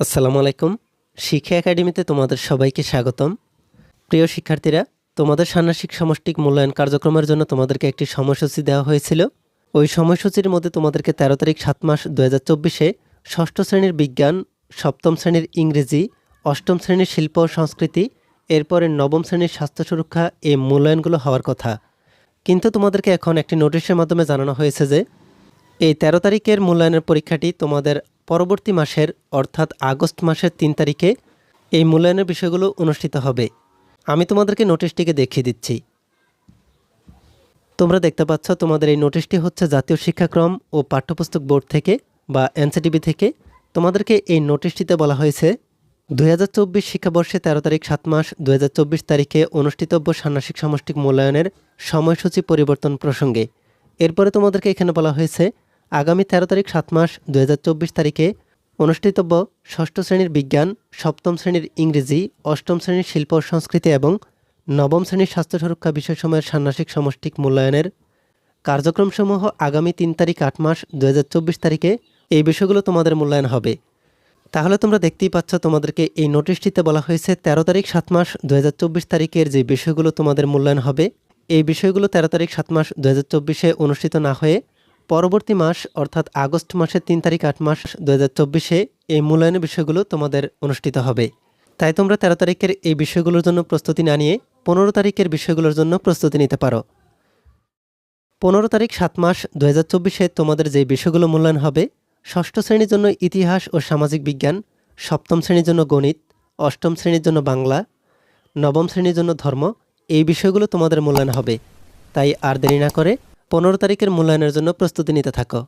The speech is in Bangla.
আসসালামু আলাইকুম। শিক্ষা একাডেমিতে তোমাদের সবাইকে স্বাগতম। প্রিয় শিক্ষার্থীরা, তোমাদের ষান্মাসিক সমষ্টিক মূল্যায়ন কার্যক্রমের জন্য তোমাদেরকে একটি সময়সূচি দেওয়া হয়েছিল। ওই সময়সূচির মধ্যে তোমাদেরকে তেরো তারিখ সাত মাস দু হাজার চব্বিশে ষষ্ঠ শ্রেণির বিজ্ঞান, সপ্তম শ্রেণির ইংরেজি, অষ্টম শ্রেণির শিল্প ও সংস্কৃতি, এরপরে নবম শ্রেণির স্বাস্থ্য সুরক্ষা এই মূল্যায়নগুলো হওয়ার কথা। কিন্তু তোমাদেরকে এখন একটি নোটিশের মাধ্যমে জানানো হয়েছে যে, এই তেরো তারিখের মূল্যায়নের পরীক্ষাটি তোমাদের পরবর্তী মাসের, অর্থাৎ আগস্ট মাসের তিন তারিখে এই মূল্যায়নের বিষয়গুলো অনুষ্ঠিত হবে। আমি তোমাদেরকে নোটিশটিকে দেখিয়ে দিচ্ছি। তোমরা দেখতে পাচ্ছ, তোমাদের এই নোটিশটি হচ্ছে জাতীয় শিক্ষাক্রম ও পাঠ্যপুস্তক বোর্ড থেকে বা এনসিটিভি থেকে। তোমাদেরকে এই নোটিশটিতে বলা হয়েছে, দুই হাজার চব্বিশ শিক্ষাবর্ষে তেরো তারিখ সাত মাস, দুই হাজার চব্বিশ তারিখে অনুষ্ঠিতব্য ষান্মাসিক সমষ্টিক মূল্যায়নের সময়সূচি পরিবর্তন প্রসঙ্গে। এরপরে তোমাদেরকে এখানে বলা হয়েছে আগামী তেরো তারিখ সাত মাস দুই হাজার চব্বিশ তারিখে অনুষ্ঠিতব্য ষষ্ঠ শ্রেণির বিজ্ঞান, সপ্তম শ্রেণির ইংরেজি, অষ্টম শ্রেণির শিল্প, সংস্কৃতি এবং নবম শ্রেণির স্বাস্থ্য সুরক্ষা বিষয়সমূহের ষান্মাসিক সমষ্টিক মূল্যায়নের কার্যক্রমসমূহ আগামী তিন তারিখ আট মাস দুহাজার চব্বিশ তারিখে এই বিষয়গুলো তোমাদের মূল্যায়ন হবে। তাহলে তোমরা দেখতেই পাচ্ছ তোমাদেরকে এই নোটিশটিতে বলা হয়েছে তেরো তারিখ সাত মাস দুহাজার চব্বিশ তারিখের যে বিষয়গুলো তোমাদের মূল্যায়ন হবে, এই বিষয়গুলো তেরো তারিখ সাত মাস দু অনুষ্ঠিত না হয়ে পরবর্তী মাস, অর্থাৎ আগস্ট মাসের তিন তারিখ আট মাস দু চব্বিশে এই মূল্যায়নের বিষয়গুলো তোমাদের অনুষ্ঠিত হবে। তাই তোমরা তেরো তারিখের এই বিষয়গুলোর জন্য প্রস্তুতি না নিয়ে পনেরো তারিখের বিষয়গুলোর জন্য প্রস্তুতি নিতে পারো। পনেরো তারিখ সাত মাস দু হাজার চব্বিশে তোমাদের যে বিষয়গুলো মূল্যায়ন হবে, ষষ্ঠ শ্রেণির জন্য ইতিহাস ও সামাজিক বিজ্ঞান, সপ্তম শ্রেণির জন্য গণিত, অষ্টম শ্রেণির জন্য বাংলা, নবম শ্রেণির জন্য ধর্ম, এই বিষয়গুলো তোমাদের মূল্যায়ন হবে। তাই আর দেরি না করে পনেরো তারিখের মূল্যায়নের জন্য প্রস্তুতি নিতে থাকো।